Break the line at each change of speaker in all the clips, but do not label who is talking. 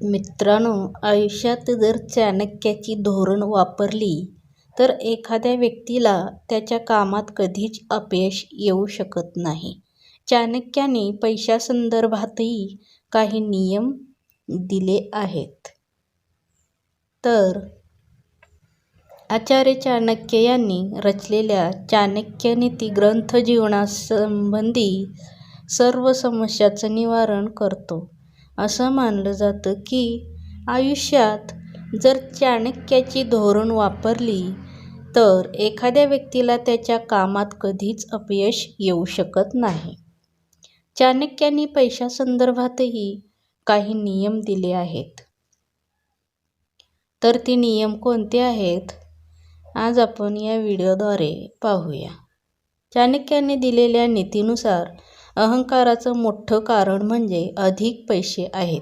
मित्रांनो आयुष्यात जर चाणक्याची धोरण वापरली तर एखाद्या व्यक्तीला त्याच्या कामात कधीच अपयश येऊ शकत नाही. चाणक्याने पैशासंदर्भातही काही नियम दिले आहेत. तर आचार्य चाणक्य यांनी रचलेल्या चाणक्यनीती ग्रंथ जीवनासंबंधी सर्व समस्याचं निवारण करतो. असं मानलं जातं की आयुष्यात जर चाणक्याची धोरण वापरली तर एखाद्या व्यक्तीला त्याच्या कामात कधीच अपयश येऊ शकत नाही. चाणक्याने पैशासंदर्भातही काही नियम दिले आहेत. तर ते नियम कोणते आहेत, आज आपण या व्हिडिओद्वारे पाहूया. चाणक्याने दिलेल्या नीतीनुसार अहंकाराचं मोठं कारण म्हणजे अधिक पैसे आहेत.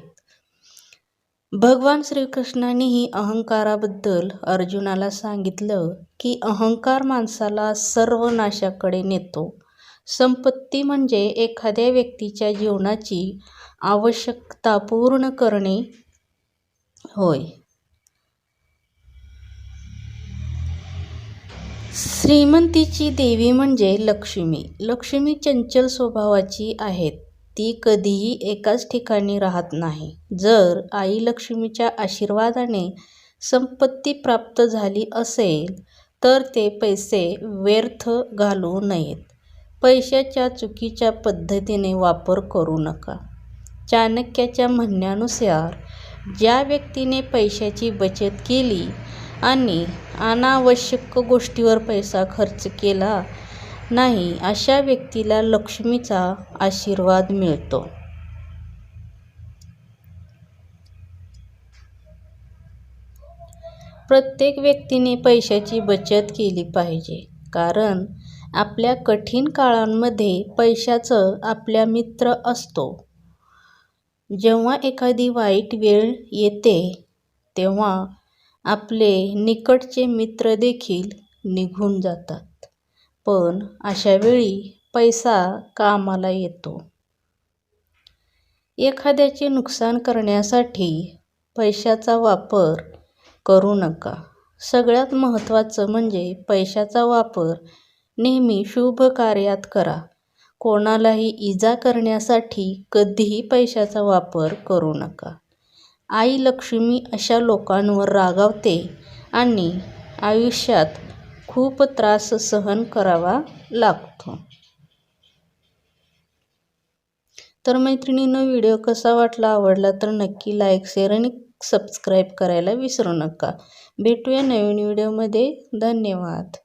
भगवान श्रीकृष्णानेही अहंकाराबद्दल अर्जुनाला सांगितलं की अहंकार माणसाला सर्व नाशाकडे नेतो. संपत्ती म्हणजे एखाद्या व्यक्तीच्या जीवनाची आवश्यकता पूर्ण करणे होय. श्रीमंतीची देवी म्हणजे लक्ष्मी. लक्ष्मी चंचल स्वभावाची आहेत ती कधीही एकाच ठिकाणी राहत नाही. जर आई लक्ष्मीच्या आशीर्वादाने संपत्ती प्राप्त झाली असेल तर ते पैसे व्यर्थ घालू नयेत. पैशाच्या चुकीच्या पद्धतीने वापर करू नका. चाणक्याच्या म्हणण्यानुसार ज्या व्यक्तीने पैशाची बचत केली आणि अनावश्यक गोष्टीवर पैसा खर्च केला नाही अशा व्यक्तीला लक्ष्मीचा आशीर्वाद मिळतो. प्रत्येक व्यक्तीने पैशाची बचत केली पाहिजे. कारण आपल्या कठीण काळांमध्ये पैशाचं आपला मित्र असतो. जेव्हा एखादी वाईट वेळ येते तेव्हा आपले निकटचे मित्र देखील निघून जातात. पण अशावेळी पैसा कामाला येतो. एखाद्याचे नुकसान करण्यासाठी पैशाचा वापर करू नका. सगळ्यात महत्त्वाचं म्हणजे पैशाचा वापर नेहमी शुभ कार्यात करा. कोणालाही इजा करण्यासाठी कधीही पैशाचा वापर करू नका. आई लक्ष्मी अशा लोकांवर रागावते आणि आयुष्यात खूप त्रास सहन करावा लागतो. तर मैत्रिणींनो व्हिडिओ कसा वाटला, आवडला तर नक्की लाईक, शेअर आणि सबस्क्राईब करायला विसरू नका. भेटूया नवीन व्हिडिओमध्ये. धन्यवाद.